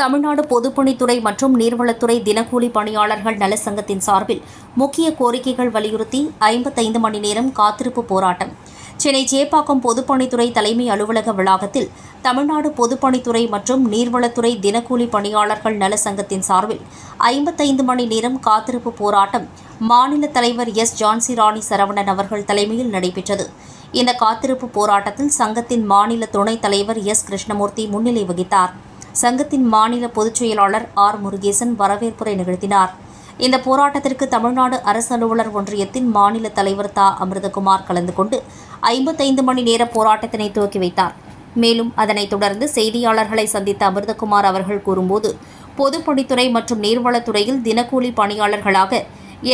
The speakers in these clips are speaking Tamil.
தமிழ்நாடு பொதுப்பணித்துறை மற்றும் நீர்வளத்துறை தினக்கூலி பணியாளர்கள் நல சங்கத்தின் சார்பில் முக்கிய கோரிக்கைகள் வலியுறுத்தி ஐம்பத்தைந்து மணி நேரம் காத்திருப்பு போராட்டம். சென்னை சேப்பாக்கம் பொதுப்பணித்துறை தலைமை அலுவலக வளாகத்தில் தமிழ்நாடு பொதுப்பணித்துறை மற்றும் நீர்வளத்துறை தினக்கூலி பணியாளர்கள் நல சங்கத்தின் சார்பில் ஐம்பத்தைந்து மணி நேரம் காத்திருப்பு போராட்டம் மாநில தலைவர் எஸ். ஜான்சி ராணி சரவணன் அவர்கள் தலைமையில் நடைபெற்றது. இந்த காத்திருப்பு போராட்டத்தில் சங்கத்தின் மாநில துணைத் தலைவர் எஸ். கிருஷ்ணமூர்த்தி முன்னிலை வகித்தார். சங்கத்தின் மாநில பொதுச் செயலாளர் ஆர். முருகேசன் வரவேற்புரை நிகழ்த்தினார். இந்த போராட்டத்திற்கு தமிழ்நாடு அரசு அலுவலர் ஒன்றியத்தின் மாநில தலைவர் தா. அமிர்தகுமார் கலந்து கொண்டு ஐம்பத்தைந்து மணி நேர போராட்டத்தினை துவக்கி வைத்தார். மேலும் அதனைத் தொடர்ந்து செய்தியாளர்களை சந்தித்த அமிர்தகுமார் அவர்கள் கூறும்போது பொதுப்பணித்துறை மற்றும் நீர்வளத்துறையில் தினக்கூலி பணியாளர்களாக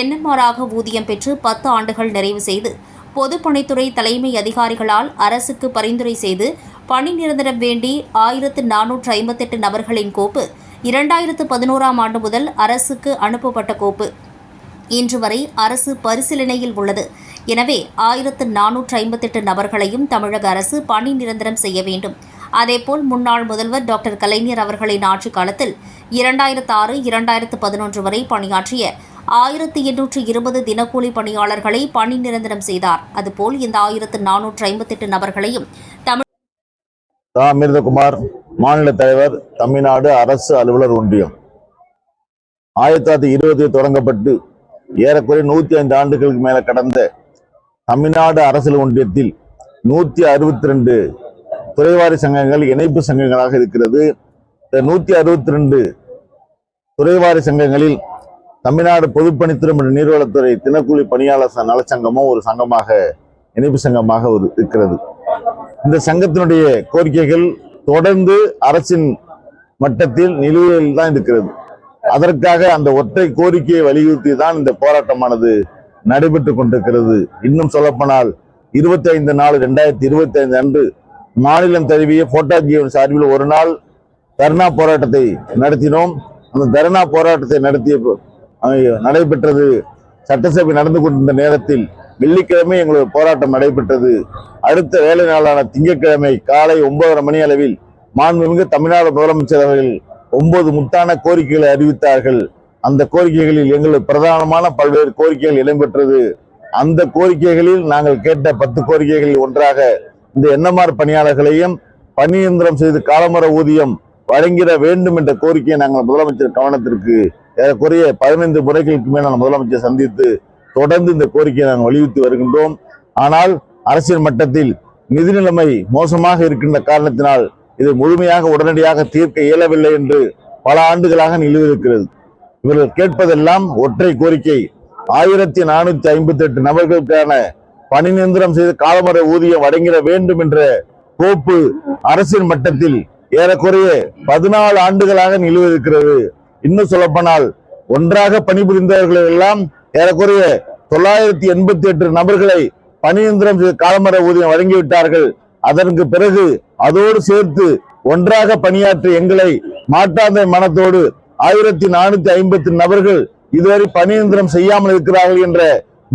என்எம்ஆராக ஊதியம் பெற்று பத்து ஆண்டுகள் நிறைவு செய்து பொதுப்பணித்துறை தலைமை அதிகாரிகளால் அரசுக்கு பரிந்துரை செய்து பணி நிரந்தரம் வேண்டி ஆயிரத்து நானூற்று ஐம்பத்தெட்டு நபர்களின் கோப்பு இரண்டாயிரத்து பதினோராம் ஆண்டு முதல் அரசுக்கு அனுப்பப்பட்ட கோப்பு. இன்று வரை அரசு பரிசீலனையில் உள்ளது. எனவே ஆயிரத்து நானூற்று ஐம்பத்தெட்டு நபர்களையும் தமிழக அரசு பணி நிரந்தரம் செய்ய வேண்டும். அதேபோல் முன்னாள் முதல்வர் டாக்டர் கலைஞர் அவர்களின் ஆட்சிக் காலத்தில் இரண்டாயிரத்து ஆறு இரண்டாயிரத்து பதினொன்று வரை பணியாற்றிய ஆயிரத்து எண்ணூற்று இருபது தினக்கூலி பணியாளர்களை பணி நிரந்தரம் செய்தார். அதுபோல் இந்த ஆயிரத்து நானூற்று ஐம்பத்தெட்டு நபர்களையும் தமிழ் தா. அமிர்தகுமார் மாநில தலைவர் தமிழ்நாடு அரசு அலுவலர் ஒன்றியம். ஆயிரத்தி தொள்ளாயிரத்தி இருபதில் தொடங்கப்பட்டு ஏறக்குறைய நூத்தி ஐந்து ஆண்டுகளுக்கு மேல கடந்த தமிழ்நாடு அரசியல் ஒன்றியத்தில் நூத்தி அறுபத்தி ரெண்டு துறைவாரி சங்கங்கள் இணைப்பு சங்கங்களாக இருக்கிறது. இந்த நூத்தி அறுபத்தி ரெண்டு துறைவாரி சங்கங்களில் தமிழ்நாடு பொதுப்பணித்துறை மற்றும் நீர்வளத்துறை தினக்கூலி பணியாளர் நலச்சங்கமும் ஒரு சங்கமாக இணைப்பு சங்கமாக ஒரு இருக்கிறது. இந்த சங்கத்தினுடைய கோரிக்கைகள் தொடர்ந்து அரசின் மட்டத்தில் நிலுவையில் தான் இருக்கிறது. அதற்காக அந்த ஒற்றை கோரிக்கையை வலியுறுத்தி தான் இந்த போராட்டமானது நடைபெற்றுக் கொண்டிருக்கிறது. இன்னும் சொல்லப்போனால் இருபத்தி ஐந்து நாலு ரெண்டாயிரத்தி இருபத்தி ஐந்து அன்று மாநிலம் தழுவிய போட்டா ஜீவன் சார்பில் ஒரு நாள் தர்ணா போராட்டத்தை நடத்தினோம். அந்த தர்ணா போராட்டத்தை நடத்திய நடைபெற்றது சட்டசபை நடந்து கொண்டிருந்த நேரத்தில் வெள்ளிக்கிழமை எங்களுடைய போராட்டம் நடைபெற்றது. அடுத்த வேலை நாளான திங்கட்கிழமை காலை ஒன்பதரை மணி அளவில் மாண்புமிகு தமிழ்நாடு முதலமைச்சர் அவர்கள் ஒன்பது முத்தான கோரிக்கைகளை அறிவித்தார்கள். அந்த கோரிக்கைகளில் எங்களுக்கு பிரதானமான பல்வேறு கோரிக்கைகள் இடம்பெற்றது. அந்த கோரிக்கைகளில் நாங்கள் கேட்ட பத்து கோரிக்கைகளில் ஒன்றாக இந்த என்எம்ஆர் பணியாளர்களையும் பணியந்திரம் செய்து காலமுறை ஊதியம் வழங்கிட வேண்டும் என்ற கோரிக்கையை நாங்கள் முதலமைச்சர் கவனத்திற்கு ஏறக்குறைய பதினைந்து முறைகளுக்கு மேல் நான் முதலமைச்சர் சந்தித்து தொடர்ந்து இந்த கோரிக்கையை நாங்கள் வலியுறுத்தி வருகின்றோம். ஆனால் அரசியல் மட்டத்தில் நிதி நிலைமை மோசமாக இருக்கின்ற காரணத்தினால் இது முழுமையாக உடனடியாக தீர்க்க இயலவில்லை என்று பல ஆண்டுகளாக நிலுவிருக்கிறது இவர்கள் கேட்பதெல்லாம் ஒற்றை கோரிக்கை. ஆயிரத்தி நானூத்தி ஐம்பத்தி எட்டு நபர்களுக்கான பணி நிரந்தரம் செய்து காலமுறை ஊதியம் அடங்கிட வேண்டும் என்ற கோப்பு அரசின் மட்டத்தில் ஏறக்குறைய பதினாலு ஆண்டுகளாக நிலுவிருக்கிறது இன்னும் சொல்லப்போனால் ஒன்றாக பணிபுரிந்தவர்கள் எல்லாம் ஏறக்குறைய தொள்ளாயிரத்தி எண்பத்தி எட்டு நபர்களை பணியந்திரம் காலமர ஊதியம் வழங்கிவிட்டார்கள். அதற்கு பிறகு அதோடு சேர்த்து ஒன்றாக பணியாற்றிய எங்களை மாட்டாந்தை மனத்தோடு ஆயிரத்தி நானூத்தி ஐம்பத்தி நபர்கள் இதுவரை பணியந்திரம் செய்யாமல் இருக்கிறார்கள் என்ற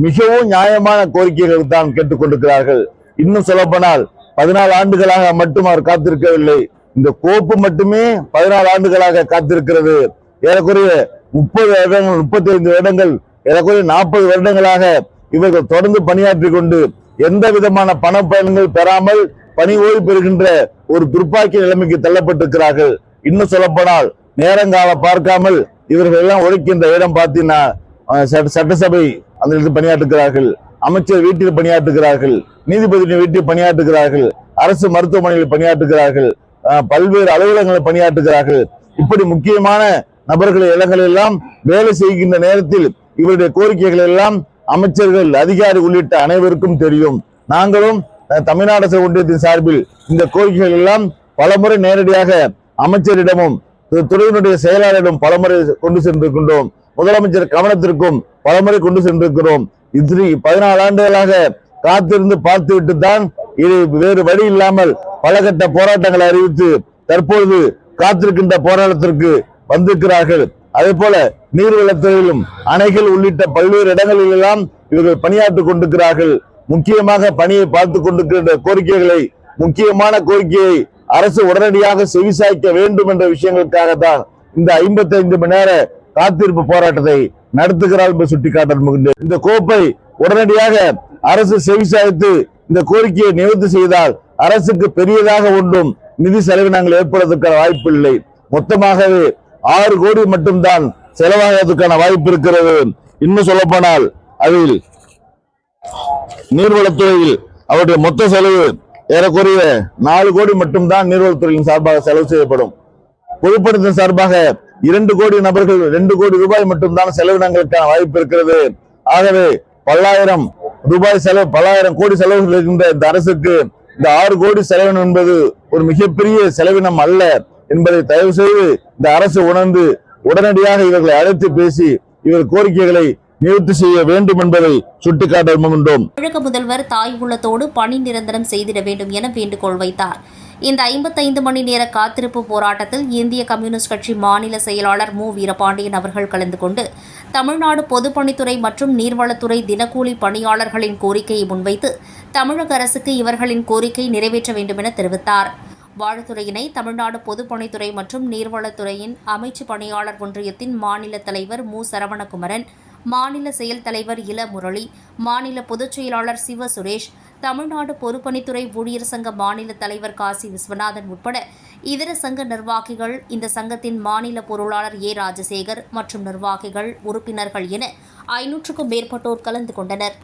மிகவும் நியாயமான கோரிக்கைகள் தான் கேட்டுக்கொண்டிருக்கிறார்கள். இன்னும் சொல்லப்போனால் பதினாலு ஆண்டுகளாக மட்டும் அவர் காத்திருக்கவில்லை. இந்த கோப்பு மட்டுமே பதினாலு ஆண்டுகளாக காத்திருக்கிறது. ஏறக்குறைய முப்பது வருடங்கள் முப்பத்தி ஐந்து வருடங்கள் ஏறக்குறைய நாற்பது வருடங்களாக இவர்கள் தொடர்ந்து பணியாற்றி கொண்டு எந்த விதமான பண பயன்கள் பெறாமல் பணி ஓய்வு பெறுகின்ற ஒரு துர்ப்பாக்கிய நிலைமைக்கு தள்ளப்பட்டிருக்கிறார்கள். இன்னும் சொல்லப்போனால் நேரங்காலம் பார்க்காமல் இவர்கள் எல்லாம் உழைக்கின்ற இடம் பார்த்தீங்கன்னா சட்ட- சட்டசபை அந்த இடத்தில் பணியாற்றுகிறார்கள். அமைச்சர் வீட்டில் பணியாற்றுகிறார்கள். நீதிபதி வீட்டில் பணியாற்றுகிறார்கள். அரசு மருத்துவமனையில் பணியாற்றுகிறார்கள். பல்வேறு அலுவலகங்களில் பணியாற்றுகிறார்கள். இப்படி முக்கியமான நபர்கள் இடங்கள் எல்லாம் வேலை செய்கின்ற நேரத்தில் இவருடைய கோரிக்கைகள் எல்லாம் அமைச்சர்கள் அதிகாரி உள்ளிட்ட அனைவருக்கும் தெரியும். நாங்களும் தமிழ்நாடு அரசு ஒன்றியத்தின் சார்பில் இந்த கோரிக்கைகள் எல்லாம் பலமுறை நேரடியாக அமைச்சரிடமும் துறையினுடைய செயலாளரிடம் பலமுறை கொண்டு சென்றிருக்கின்றோம். முதலமைச்சர் கவனத்திற்கும் பலமுறை கொண்டு சென்றிருக்கிறோம். இது பதினாலு ஆண்டுகளாக காத்திருந்து பார்த்துவிட்டு தான் இது வேறு வழி இல்லாமல் பல கட்ட போராட்டங்களை அறிவித்து தற்பொழுது காத்திருக்கின்ற போராட்டத்திற்கு வந்திருக்கிறார்கள். அதே போல நீர்வளத்துறையிலும் அணைகள் உள்ளிட்ட பல்வேறு இடங்களில் எல்லாம் இவர்கள் பணியாற்றிக் கொண்டிருக்கிறார்கள். முக்கியமாக பணியை பார்த்துக் கொண்டிருக்கின்ற கோரிக்கைகளை முக்கியமான கோரிக்கையை அரசு உடனடியாக செவிசாய்க்க வேண்டும் என்ற விஷயங்களுக்காக தான் இந்த 55 மணி நேர காத்திருப்பு போராட்டத்தை நடத்துகிறார் என்று சுட்டிக்காட்ட இந்த கோப்பை உடனடியாக அரசு செவிசாய்த்து இந்த கோரிக்கையை நிவர்த்தி செய்தால் அரசுக்கு பெரியதாக ஒன்றும் நிதி செலவினங்கள் ஏற்படுவதற்கான வாய்ப்பு இல்லை. மொத்தமாகவே ஆறு கோடி மட்டும்தான் செலவாகிறதுக்கான வாய்ப்பு இருக்கிறது. இன்னும் சொல்ல போனால் அதில் நீர்வளத்துறையில் அவருடைய மொத்த செலவு ஏறக்குறைய நாலு கோடி மட்டும்தான் நீர்வளத்துறையின் சார்பாக செலவு செய்யப்படும். பொதுப்பணித்தின் சார்பாக இரண்டு கோடி நபர்கள் ரெண்டு கோடி ரூபாய் மட்டும்தான் செலவினங்களுக்கான வாய்ப்பு இருக்கிறது. ஆகவே பல்லாயிரம் ரூபாய் செலவு பல்லாயிரம் கோடி செலவுகள் இருக்கின்ற இந்த அரசுக்கு இந்த ஆறு கோடி செலவினம் என்பது ஒரு மிகப்பெரிய செலவினம் அல்ல. என்பதை தயவு செய்து இந்த அரசு உணர்ந்து உடனடியாக இவர்களை அழைத்து பேசி இவர் கோரிக்கைகளை நிவர்த்தி செய்ய வேண்டும் என்பதை சுட்டிக்காட்ட விரும்புகின்றோம். தமிழக முதல்வர் தாய் உள்ளத்தோடு பணி நிரந்தரம் செய்திட வேண்டும் என வேண்டுகோள் வைத்தார். இந்த ஐம்பத்தைந்து மணி நேர காத்திருப்பு போராட்டத்தில் இந்திய கம்யூனிஸ்ட் கட்சி மாநில செயலாளர் மு. வீரபாண்டியன் அவர்கள் கலந்து கொண்டு தமிழ்நாடு பொதுப்பணித்துறை மற்றும் நீர்வளத்துறை தினக்கூலி பணியாளர்களின் கோரிக்கையை முன்வைத்து தமிழக அரசுக்கு இவர்களின் கோரிக்கை நிறைவேற்ற வேண்டும் என தெரிவித்தார். வாழ்த்துறையினை தமிழ்நாடு பொதுப்பணித்துறை மற்றும் நீர்வளத்துறையின் அமைச்சு பணியாளர் ஒன்றியத்தின் மாநில தலைவர் மு. சரவணகுமரன் மாநில செயல் தலைவர் இள முரளி மாநில பொதுச் செயலாளர் சிவ சுரேஷ் தமிழ்நாடு பொதுப்பணித்துறை ஊழியர் சங்க மாநில தலைவர் காசி விஸ்வநாதன் உட்பட இதர சங்க நிர்வாகிகள் இந்த சங்கத்தின் மாநில பொருளாளர் ஏ. ராஜசேகர் மற்றும் நிர்வாகிகள் உறுப்பினர்கள் என ஐநூற்றுக்கும் மேற்பட்டோர் கலந்து கொண்டனர்.